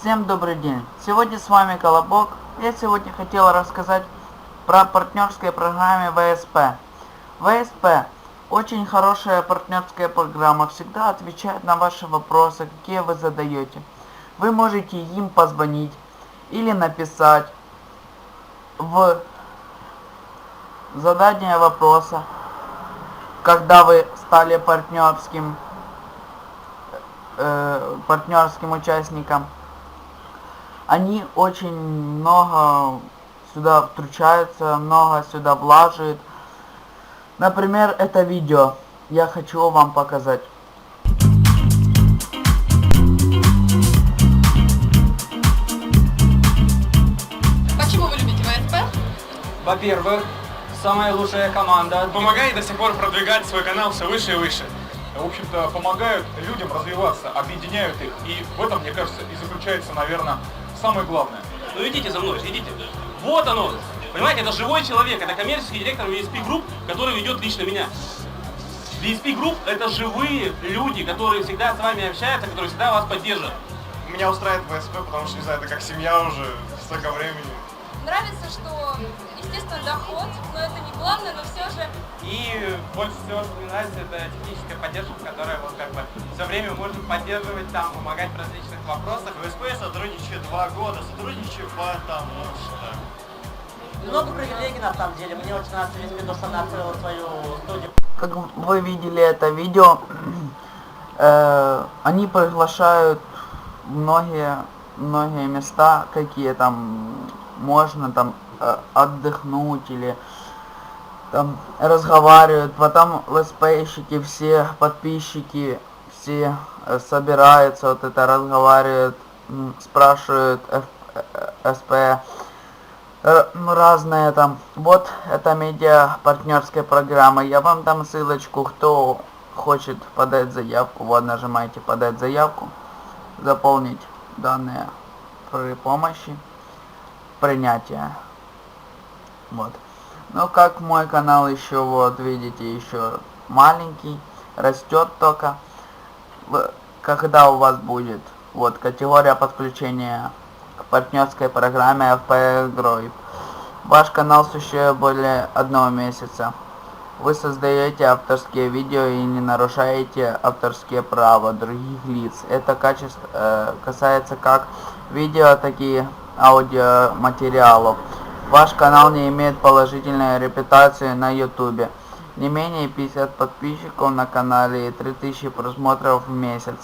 Всем добрый день. Сегодня с вами Колобок. Я сегодня хотел рассказать про партнерские программы ВСП. ВСП очень хорошая партнерская программа, всегда отвечает на ваши вопросы, какие вы задаете. Вы можете им позвонить или написать в задание вопроса, когда вы стали партнерским э, партнерским участником. Они очень много сюда втручаются, много сюда влаживают. Например, это видео я хочу вам показать. Почему вы любите ВСП? Во-первых, самая лучшая команда. помогает до сих пор продвигать свой канал все выше и выше. В общем-то, помогают людям развиваться, объединяют их. И в этом, мне кажется, и заключается, наверное, самое главное. Ну идите за мной, идите. Вот оно. Понимаете, это живой человек, это коммерческий директор VSP Group, который ведет лично меня. VSP Group это живые люди, которые всегда с вами общаются, которые всегда вас поддержат. Меня устраивает ВСП, потому что, не знаю, это как семья уже, столько времени. Нравится, что, естественно, доход, но это не главное, но все же И больше всего, что мне нравится, это техническая поддержка, которая вот как бы все время может поддерживать, там, помогать в различных вопросах. ВСП сотрудничает два года, сотрудничаю потому что... Много привилегий на самом деле. Мне очень нравится весь видос, она открыла свою студию. Как вы видели это видео, э, они приглашают многие, многие места, какие там можно там э, отдохнуть или там разговаривают, потом летсплейщики, все подписчики, все э, собираются, вот это разговаривают, спрашивают F- э, СП, ну, разные там. Вот это медиа партнерская программа. Я вам дам ссылочку, кто хочет подать заявку. Вот нажимаете подать заявку, заполнить данные при помощи принятия. Вот. Ну как мой канал еще вот видите еще маленький, растет только. Когда у вас будет вот категория подключения к партнерской программе FP Growth. Ваш канал существует более одного месяца. Вы создаете авторские видео и не нарушаете авторские права других лиц. Это качество э, касается как видео, так аудиоматериалов. Ваш канал не имеет положительной репутации на YouTube. Не менее 50 подписчиков на канале и 3000 просмотров в месяц.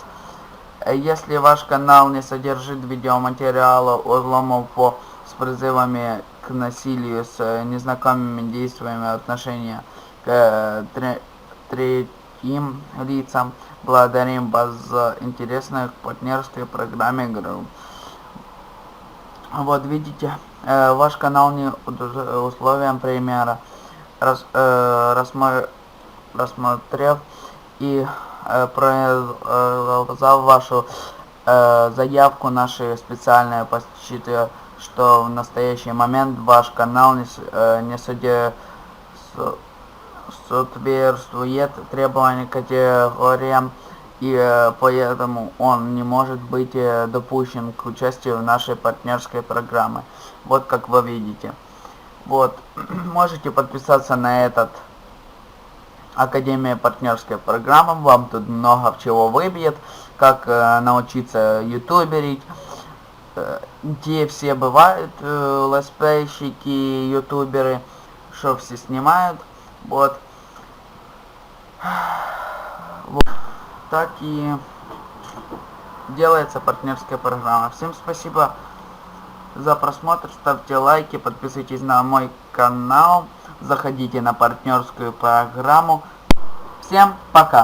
Если ваш канал не содержит видеоматериала взломов по с призывами к насилию с э, незнакомыми действиями отношения к э, тре- третьим лицам, благодарим вас за интересную партнерскую программе игру. Вот видите, э, ваш канал не условиям примера. Рас, э, рассмо- рассмотрев и э, произвел вашу э, заявку наши специальные посчитываю, что в настоящий момент ваш канал не, э, не со- соответствует требованиям категориям и э, поэтому он не может быть э, допущен к участию в нашей партнерской программе. Вот как вы видите. Вот, можете подписаться на этот Академия партнерской программы. Вам тут много чего выбьет, как э, научиться ютуберить, э, где все бывают, э, летсплейщики, ютуберы, что все снимают. Вот. Так и делается партнерская программа. Всем спасибо за просмотр, ставьте лайки, подписывайтесь на мой канал, заходите на партнерскую программу. Всем пока!